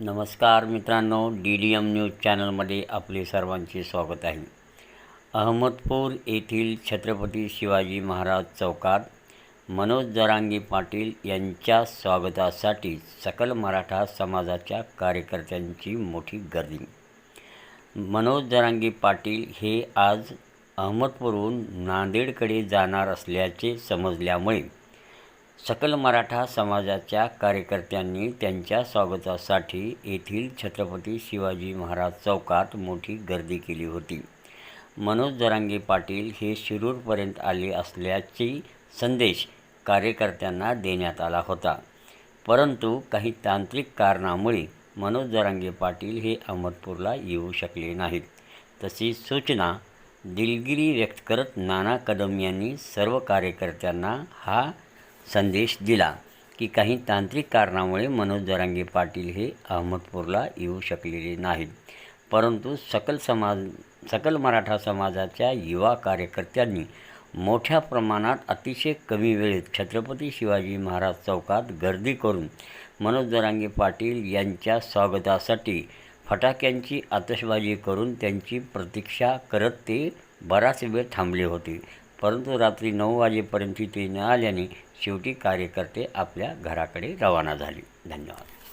नमस्कार मित्रांनो D D M news चॅनलमध्ये आपले सर्वांचे स्वागत आहे. अहमदपूर येथील छत्रपती शिवाजी महाराज चौकात मनोज जरांगी पाटील यांच्या स्वागतासाठी सकल मराठा समाजाच्या कार्यकर्त्यांची मोठी गर्दी. मनोज जरांगे पाटील हे आज अहमदपूरहून नांदेडकडे जाणार असल्याचे समजल्यामुळे सकल मराठा समाजाच्या कार्यकर्त्यांनी त्यांच्या स्वागतासाठी येथील छत्रपती शिवाजी महाराज चौकात मोठी गर्दी केली होती. मनोज जरांगे पाटील हे शिरूरपर्यंत आले असल्याचे संदेश कार्यकर्त्यांना देण्यात आला होता. परंतु काही तांत्रिक कारणामुळे मनोज जरांगे पाटील हे अहमदपूरला येऊ शकले नाहीत. तशी सूचना दिलगिरी व्यक्त करत नाना कदम यांनी सर्व कार्यकर्त्यांना हा संदेश दिला की काही तांत्रिक कारणामुळे मनोज जरांगे पाटील हे अहमदपूरला येऊ शकलेले नाहीत. परंतु सकल समाज सकल मराठा समाजाच्या युवा कार्यकर्त्यांनी मोठ्या प्रमाणात अतिशय कमी वेळेत छत्रपती शिवाजी महाराज चौकात गर्दी करून मनोज जरांगे पाटील यांच्या स्वागतासाठी फटाक्यांची आतषबाजी करून त्यांची प्रतीक्षा करत ते बराच वेळ थांबले होते. परंतु रात्री नऊ वाजेपर्यंत ते न आल्याने शेवटी कार्यकर्ते आपल्या घराकडे रवाना झाले. धन्यवाद.